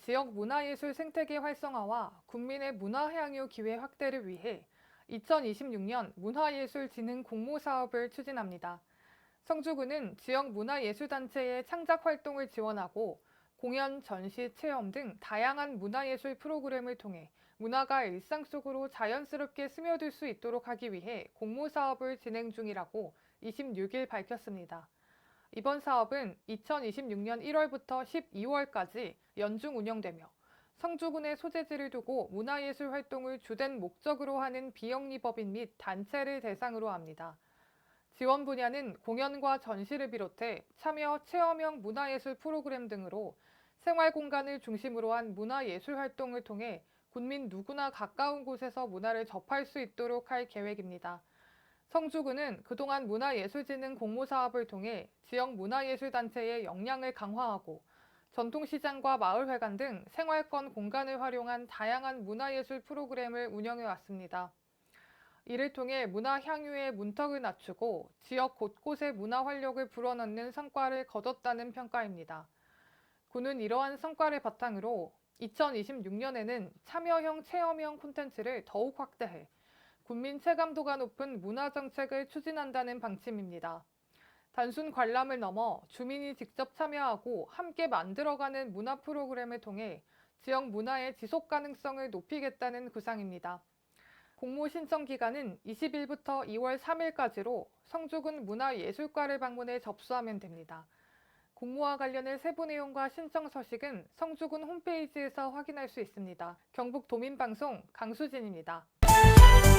지역 문화예술 생태계 활성화와 국민의 문화향유 기회 확대를 위해 2026년 문화예술진흥 공모 사업을 추진합니다. 성주구는 지역 문화예술단체의 창작 활동을 지원하고 공연, 전시, 체험 등 다양한 문화예술 프로그램을 통해 문화가 일상 속으로 자연스럽게 스며들 수 있도록 하기 위해 공모 사업을 진행 중이라고 26일 밝혔습니다. 이번 사업은 2026년 1월부터 12월까지 연중 운영되며 성주군의 소재지를 두고 문화예술 활동을 주된 목적으로 하는 비영리법인 및 단체를 대상으로 합니다. 지원 분야는 공연과 전시를 비롯해 참여 체험형 문화예술 프로그램 등으로 생활 공간을 중심으로 한 문화예술 활동을 통해 군민 누구나 가까운 곳에서 문화를 접할 수 있도록 할 계획입니다. 성주구는 그동안 문화예술진흥 공모 사업을 통해 지역 문화예술단체의 역량을 강화하고 전통시장과 마을회관 등 생활권 공간을 활용한 다양한 문화예술 프로그램을 운영해 왔습니다. 이를 통해 문화 향유의 문턱을 낮추고 지역 곳곳에 문화 활력을 불어넣는 성과를 거뒀다는 평가입니다. 군은 이러한 성과를 바탕으로 2026년에는 참여형 체험형 콘텐츠를 더욱 확대해 국민 체감도가 높은 문화 정책을 추진한다는 방침입니다. 단순 관람을 넘어 주민이 직접 참여하고 함께 만들어가는 문화 프로그램을 통해 지역 문화의 지속 가능성을 높이겠다는 구상입니다. 공모 신청 기간은 20일부터 2월 3일까지로 성주군 문화예술과를 방문해 접수하면 됩니다. 공모와 관련해 세부 내용과 신청 서식은 성주군 홈페이지에서 확인할 수 있습니다. 경북 도민방송 강수진입니다.